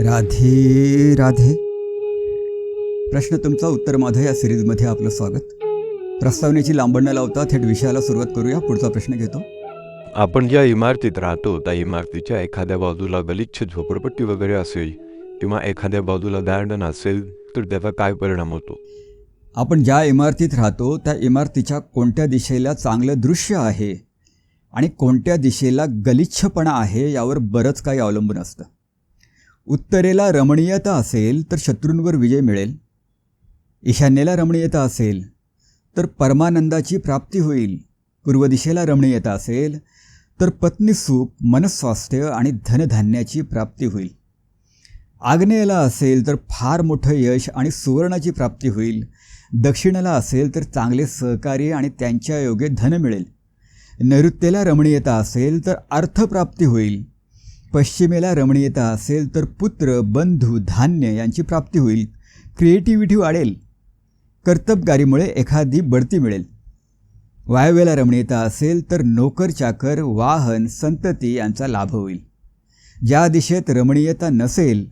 राधे राधे. प्रश्न तुमचा उत्तर माझं या सिरीजमध्ये आपलं स्वागत. प्रस्तावनेची लांबण न लावता थेट विषयाला सुरुवात करूया पुढचा प्रश्न घेतो. आपण ज्या इमारतीत राहतो त्या इमारतीच्या एखाद्या बाजूला गलिच्छ झोपडपट्टी वगैरे असेल किंवा एखाद्या बाजूला गार्डन असेल तर त्याचा काय परिणाम होतो? आपण ज्या इमारतीत राहतो त्या इमारतीच्या कोणत्या दिशेला चांगलं दृश्य आहे आणि कोणत्या दिशेला गलिच्छपणा आहे यावर बरंच काही अवलंबून असतं. उत्तरेला रमणीयता असेल तर शत्रूंवर विजय मिळेल. ईशान्येला रमणीयता असेल तर परमानंदाची प्राप्ती होईल. पूर्व दिशेला रमणीयता असेल तर पत्नीसुख मनस्वास्थ्य आणि धनधान्याची प्राप्ती होईल. आग्नेयला असेल तर फार मोठं यश आणि सुवर्णाची प्राप्ती होईल. दक्षिणेला असेल तर चांगले सहकार्य आणि त्यांच्या योगे धन मिळेल. नैऋत्येला रमणीयता असेल तर अर्थप्राप्ती होईल. पश्चिमेला रमणीयता असेल तर पुत्र बंधू धान्य यांची प्राप्ती होईल. क्रिएटिव्हिटी वाढेल. कर्तबगारीमुळे एखादी बढती मिळेल. वायव्येला रमणीयता असेल तर नोकर चाकर वाहन संतती यांचा लाभ होईल. ज्या दिशेत रमणीयता नसेल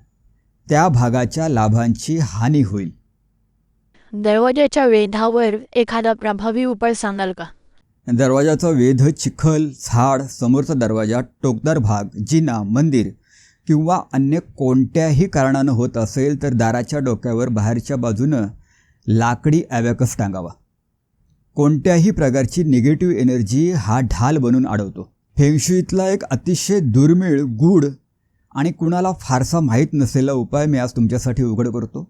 त्या भागाच्या लाभांची हानी होईल. दरवाजाच्या वेधावर एखादा प्रभावी उपाय सांगाल का? दरवाजाचा वेध चिखल झाड समोरचा दरवाजा टोकदार भाग जिना मंदिर किंवा अन्य कोणत्याही कारणानं होत असेल तर दाराच्या डोक्यावर बाहेरच्या बाजूनं लाकडी ॲवॅकस टांगावा. कोणत्याही प्रकारची निगेटिव्ह एनर्जी हा ढाल बनून अडवतो फेंगशुईतला एक अतिशय दुर्मिळ गूढ आणि कुणाला फारसा माहीत नसलेला उपाय मी आज तुमच्यासाठी उघड करतो.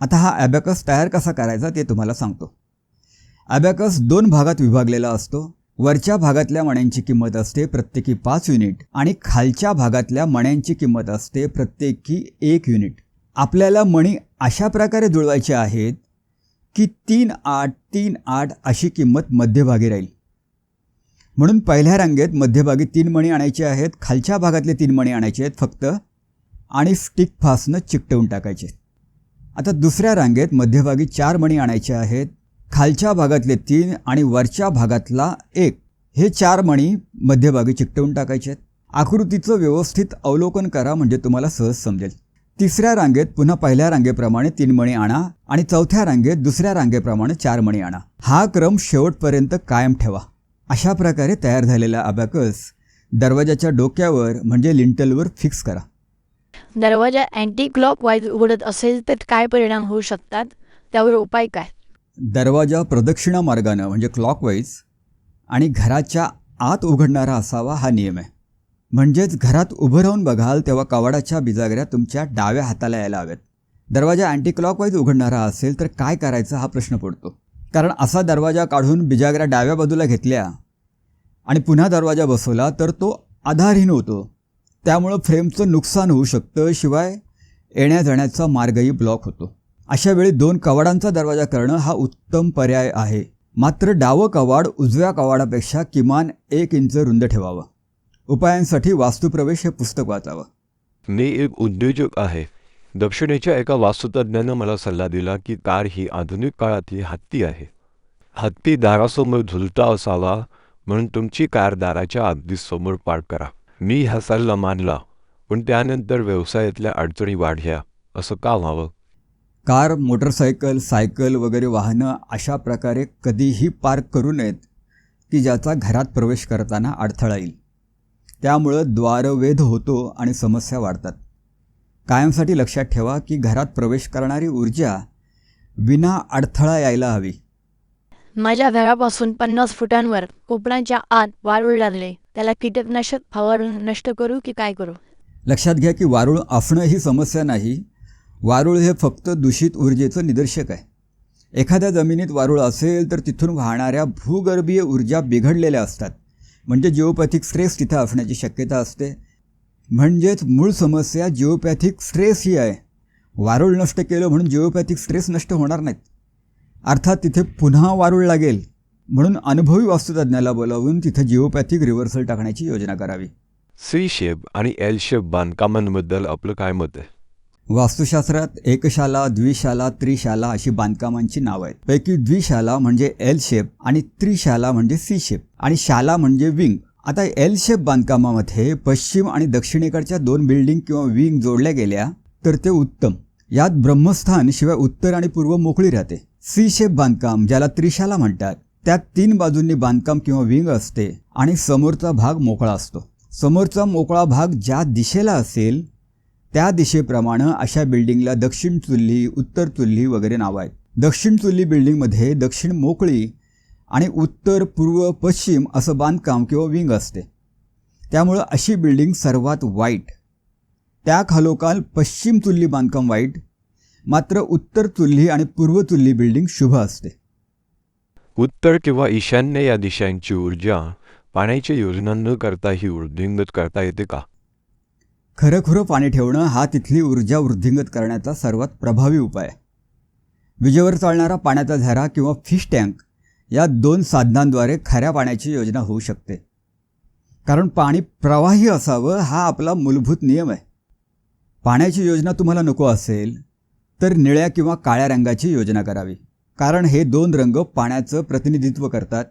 आता हा ॲबॅकस तयार कसा करायचा ते तुम्हाला सांगतो. ॲबॅकस दोन भागात विभागलेला असतो. वरच्या भागातल्या मण्यांची किंमत असते प्रत्येकी पाच युनिट आणि खालच्या भागातल्या मण्यांची किंमत असते प्रत्येकी एक युनिट. आपल्याला मणी अशा प्रकारे जुळवायचे आहेत की तीन आठ तीन आठ अशी किंमत मध्यभागी राहील. म्हणून पहिल्या रांगेत मध्यभागी तीन मणी आणायचे आहेत खालच्या भागातले तीन मणी आणायचे आहेत फक्त आणि स्टिक फासनं चिकटवून टाकायचे आता दुसऱ्या रांगेत मध्यभागी चार मणी आणायचे आहेत खालच्या भागातले तीन आणि वरच्या भागातला एक. हे चार मणी मध्यभागी चिकटवून टाकायचे आहेत. आकृतीचं व्यवस्थित अवलोकन करा म्हणजे तुम्हाला सहज समजेल. तिसऱ्या रांगेत पुन्हा पहिल्या रांगेप्रमाणे तीन मणी आणा आणि चौथ्या रांगेत दुसऱ्या रांगेप्रमाणे चार मणी आणा. हा क्रम शेवटपर्यंत कायम ठेवा. अशा प्रकारे तयार झालेला अबॅकस दरवाजाच्या डोक्यावर म्हणजे लिंटलवर फिक्स करा. दरवाजा अँटी क्लॉक वाईज उघडत असेल तर काय परिणाम होऊ शकतात? त्यावर उपाय काय? दरवाजा प्रदक्षिणा मार्गानं म्हणजे क्लॉकवाईज आणि घराच्या आत उघडणारा असावा हा नियम आहे. म्हणजेच घरात उभं राहून बघाल तेव्हा कवाडाच्या बिजागऱ्या तुमच्या डाव्या हाताला यायला हव्यात. दरवाजा अँटी क्लॉकवाईज उघडणारा असेल तर काय करायचं हा प्रश्न पडतो. कारण असा दरवाजा काढून बिजागऱ्या डाव्या बाजूला घेतल्या आणि पुन्हा दरवाजा बसवला तर तो आधारहीन होतो. त्यामुळं फ्रेमचं नुकसान होऊ शकतं शिवाय येण्या जाण्याचा मार्गही ब्लॉक होतो. अशा वेळी दोन कवाडांचा दरवाजा करणं हा उत्तम पर्याय आहे. मात्र डावं कवाड उजव्या कवाडापेक्षा किमान एक इंच रुंद ठेवावं. उपायांसाठी वास्तुप्रवेश हे पुस्तक वाचावं. मी एक उद्योजक आहे. दक्षिणेच्या एका वास्तुतज्ञानं मला सल्ला दिला की कार ही आधुनिक काळातली हत्ती आहे. हत्ती दारासमोर झुलता असावा म्हणून तुमची कार दाराच्या अगदी समोर पार्क करा. मी हा सल्ला मानला पण त्यानंतर व्यवसायातल्या अडचणी वाढल्या असं का व्हावं? कार मोटरसायकल सायकल वगैरे वाहनं अशा प्रकारे कधीही पार्क करू नयेत की ज्याचा घरात प्रवेश करताना अडथळा येईल. त्यामुळं द्वारवेध होतो आणि समस्या वाढतात. कायमसाठी लक्षात ठेवा की घरात प्रवेश करणारी ऊर्जा विना अडथळा यायला हवी. माझ्या घरापासून पन्नास फुटांवर कोपराच्या आत वारूळ लागले. त्याला कीटकनाशक फवारून नष्ट करू की काय करू? लक्षात घ्या की वारूळ असणं ही समस्या नाही वारूळ हे फक्त दूषित ऊर्जेचं निदर्शक आहे. एखाद्या जमिनीत वारूळ असेल तर तिथून वाहणाऱ्या भूगर्भीय ऊर्जा बिघडलेल्या असतात. म्हणजे जिओपॅथिक स्ट्रेस तिथं असण्याची शक्यता असते. म्हणजेच मूळ समस्या जिओपॅथिक स्ट्रेस ही आहे. वारूळ नष्ट केलं म्हणून जिओपॅथिक स्ट्रेस नष्ट होणार नाहीत. अर्थात तिथे पुन्हा वारूळ लागेल म्हणून अनुभवी वास्तुतज्ञाला बोलावून तिथं जिओपॅथिक रिव्हर्सल टाकण्याची योजना करावी. सी शेप आणि एल शेप बांधकामांबद्दल आपलं काय मत आहे? वास्तुशास्त्रात एकशाला द्विशाला त्रिशाला अशी बांधकामांची नावं आहेत. पैकी द्विशाला म्हणजे एल शेप आणि त्रिशाला म्हणजे सी शेप आणि शाला म्हणजे विंग आता एल शेप बांधकामामध्ये पश्चिम आणि दक्षिणेकडच्या दोन बिल्डिंग किंवा विंग जोडल्या गेल्या तर ते उत्तम. यात ब्रह्मस्थान शिवाय उत्तर आणि पूर्व मोकळी राहते. सी शेप बांधकाम ज्याला त्रिशाला म्हणतात त्यात तीन बाजूंनी बांधकाम किंवा विंग असते आणि समोरचा भाग मोकळा असतो. समोरचा मोकळा भाग ज्या दिशेला असेल त्या दिशेप्रमाणे अशा बिल्डिंगला दक्षिण चुल्ली उत्तर चुल्ली वगैरे नावं आहेत. दक्षिण चुल्ली बिल्डिंगमध्ये दक्षिण मोकळी आणि उत्तर पूर्व पश्चिम असं बांधकाम किंवा विंग असते. त्यामुळं अशी बिल्डिंग सर्वात वाईट. त्या खालोखाल पश्चिम चुल्ली बांधकाम वाईट मात्र उत्तर चुल्ली आणि पूर्व चुल्ली बिल्डिंग शुभ असते. उत्तर किंवा ईशान्य या दिशांची ऊर्जा पाण्याची योजना न करता ही वृद्धिंगत करता येते का? खरंखुरं पाणी ठेवणं हा तिथली ऊर्जा वृद्धिंगत करण्याचा सर्वात प्रभावी उपाय. आहे विजेवर चालणारा पाण्याचा झरा किंवा फिश टँक या दोन साधनांद्वारे खऱ्या पाण्याची योजना होऊ शकते. कारण पाणी प्रवाही असावं हा आपला मूलभूत नियम आहे. पाण्याची योजना तुम्हाला नको असेल तर निळ्या किंवा काळ्या रंगाची योजना करावी. कारण हे दोन रंग पाण्याचं प्रतिनिधित्व करतात.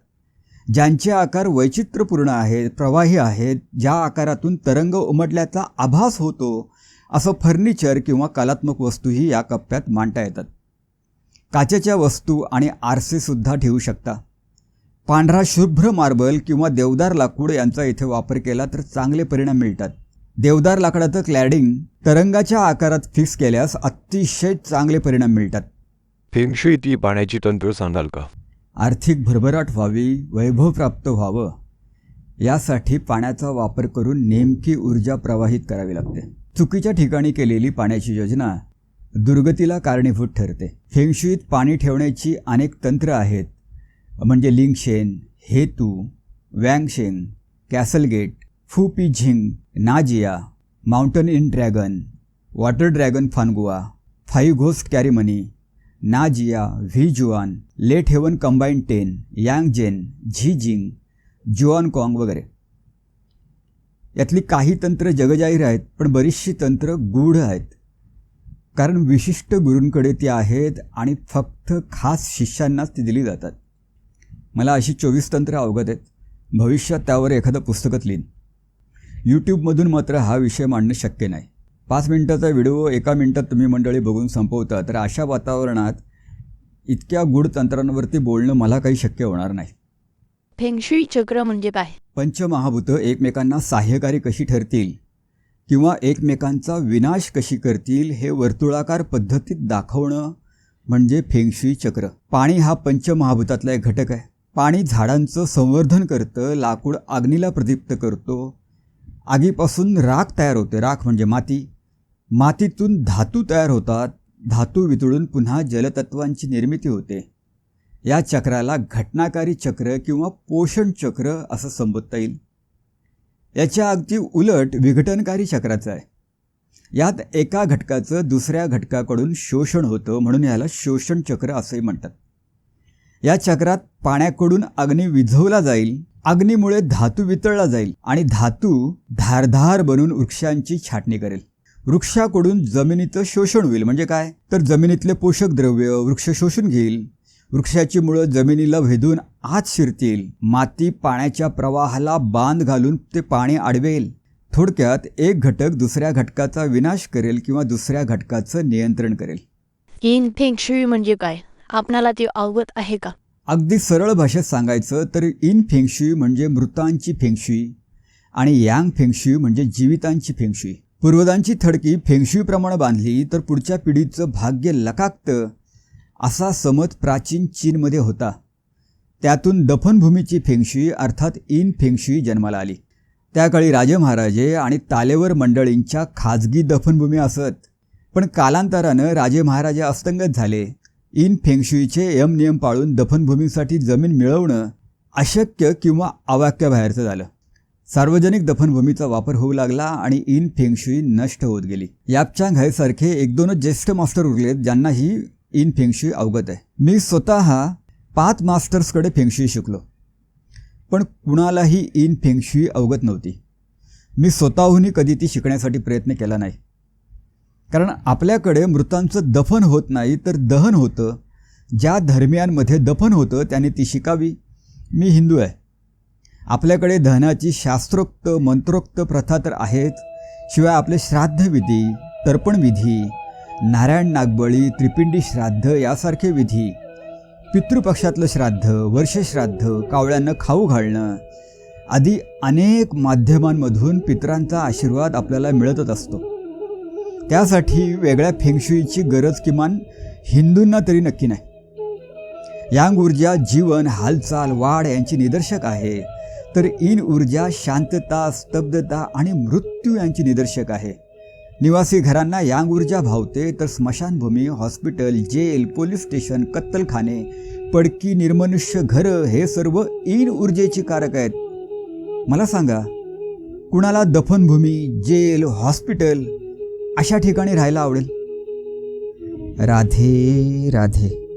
ज्यांचे आकार वैचित्र्यपूर्ण आहेत प्रवाही आहेत ज्या आकारातून तरंग उमटल्याचा आभास होतो असं फर्निचर किंवा कलात्मक वस्तूही या कप्प्यात मांडता येतात. काचेच्या वस्तू आणि आरसेसुद्धा ठेवू शकता. पांढरा शुभ्र मार्बल किंवा देवदार लाकूड यांचा इथे वापर केला तर चांगले परिणाम मिळतात. देवदार लाकडाचं क्लॅडिंग तरंगाच्या आकारात फिक्स केल्यास अतिशय चांगले परिणाम मिळतात. फेंगशुई ती पाण्याची तंत्र सांगाल का? आर्थिक भरभराट व्हावी वैभव प्राप्त व्हावं यासाठी पाण्याचा वापर करून नेमकी ऊर्जा प्रवाहित करावी लागते. चुकीच्या ठिकाणी केलेली पाण्याची योजना दुर्गतीला कारणीभूत ठरते. फेंगशुईत पाणी ठेवण्याची अनेक तंत्र आहेत म्हणजे लिंगशेन हेतू वँगशेन कॅसलगेट फुपी झिंग Nazia mountain in dragon water dragon फानगुआ five ghost ceremony नाजिया व्ही जुआन late heaven combine ten Yang जेन झीजिंग जुआनकॉंग वगैरे. यातली काही तंत्र जगजाहीर आहेत पण बरीचशी तंत्र गूढ आहेत. कारण विशिष्ट गुरूंकडे ती आहेत आणि फक्त खास शिष्यांनाच ती दिली जातात. मला अशी चोवीस तंत्र अवगत आहेत. भविष्यात त्यावर एखादं पुस्तकच लिहीन. यूट्यूबमधून मात्र हा विषय मांडणं शक्य नाही. पाच मिनिटाचा व्हिडिओ एका मिनिटात तुम्ही मंडळी बघून संपवता तर अशा वातावरणात इतक्या गूढ तंत्रांवरती बोलणं मला काही शक्य होणार नाही. फेंगशुई चक्र म्हणजे काय? पंचमहाभूतं एकमेकांना सहाय्यकारी कशी ठरतील किंवा एकमेकांचा विनाश कशी करतील हे वर्तुळाकार पद्धतीत दाखवणं म्हणजे फेंगशुई चक्र. पाणी हा पंचमहाभूतातला एक घटक आहे. पाणी झाडांचं संवर्धन करतं लाकूड अग्नीला प्रदीप्त करतो. आगीपासून राख तयार होते. राख म्हणजे माती. मातीतून धातू तयार होतात. धातू वितळून पुन्हा जलतत्वांची निर्मिती होते. या चक्राला घटनाकारी चक्र किंवा पोषण चक्र असं संबोधता येईल. याच्या अगदी उलट विघटनकारी चक्राचं आहे. यात एका घटकाचं दुसऱ्या घटकाकडून शोषण होतं म्हणून याला शोषण चक्र असंही म्हणतात. या चक्रात पाण्याकडून अग्नी विझवला जाईल. अग्नीमुळे धातू वितळला जाईल आणि धातू धारधार बनून वृक्षांची छाटणी करेल. वृक्षाकडून जमिनीचं शोषण होईल. म्हणजे काय? तर जमिनीतले पोषक द्रव्य वृक्ष शोषून घेईल. वृक्षाची मुळं जमिनीला भेदून आत शिरतील. माती पाण्याच्या प्रवाहाला बांध घालून ते पाणी अडवेल. थोडक्यात एक घटक दुसऱ्या घटकाचा विनाश करेल किंवा दुसऱ्या घटकाचं नियंत्रण करेल. इन म्हणजे काय? आपणाला ते अवगत आहे का? अगदी सरळ भाषेत सांगायचं तर इन फेंगशुई म्हणजे मृतांची फेंगशुई आणि यांग फेंगशुई म्हणजे जीवितांची फेंगशुई पूर्वजांची थडकी फेंगशुईप्रमाणे बांधली तर पुढच्या पिढीचं भाग्य लकाकतं असा समज प्राचीन चीनमध्ये होता. त्यातून दफनभूमीची फेंगशुई अर्थात इन फेंगशुई जन्माला आली. त्याकाळी राजे महाराजे आणि तालेवर मंडळींच्या खाजगी दफनभूमी असत. पण कालांतरानं राजे महाराजे अस्तंगत झाले. इन फेंगशुईचे यम नियम पाळून दफनभूमीसाठी जमीन मिळवणं अशक्य किंवा अवाक्याबाहेरचं झालं. सार्वजनिक दफनभूमीचा वापर होऊ लागला आणि इन फेंगशुई नष्ट होत गेली. यापचांग घाईसारखे एक दोनच ज्येष्ठ मास्टर उरलेत ज्यांना ही इन फेंगशुई अवगत आहे. मी स्वतः पाच मास्टर्सकडे फेंगशुई शिकलो पण कुणालाही इन फेंगशुई अवगत नव्हती. मी स्वतःहूनही कधी ती शिकण्यासाठी प्रयत्न केला नाही. कारण आपल्याकडे मृतांचं दफन होत नाही तर दहन होतं. ज्या धर्मियांमध्ये दफन होतं त्याने ती शिकावी. मी हिंदू आहे. आपल्याकडे दहनाची शास्त्रोक्त मंत्रोक्त प्रथा तर आहेत. शिवाय आपले श्राद्धविधी तर्पण विधी नारायण नागबळी त्रिपिंडी श्राद्ध यासारखे विधी पितृपक्षातलं श्राद्ध वर्षश्राद्ध कावळ्यांना खाऊ घालणं आदी अनेक माध्यमांमधून पितरांचा आशीर्वाद आपल्याला मिळतच असतो. त्यासाठी वेगळ्या फेंगशुईची गरज किमान हिंदूंना तरी नक्की नाही. यांग ऊर्जा जीवन हालचाल वाढ यांची निदर्शक आहे. तर इन ऊर्जा शांतता स्तब्धता आणि मृत्यू यांची निदर्शक आहे. निवासी घरांना यांग ऊर्जा भावते तर स्मशानभूमी हॉस्पिटल जेल पोलीस स्टेशन कत्तलखाने पडकी निर्मनुष्य घरं हे सर्व इन ऊर्जेची कारक आहेत. मला सांगा कुणाला दफनभूमी जेल हॉस्पिटल अशा ठिकाणी राहायला आवडेल? राधे राधे.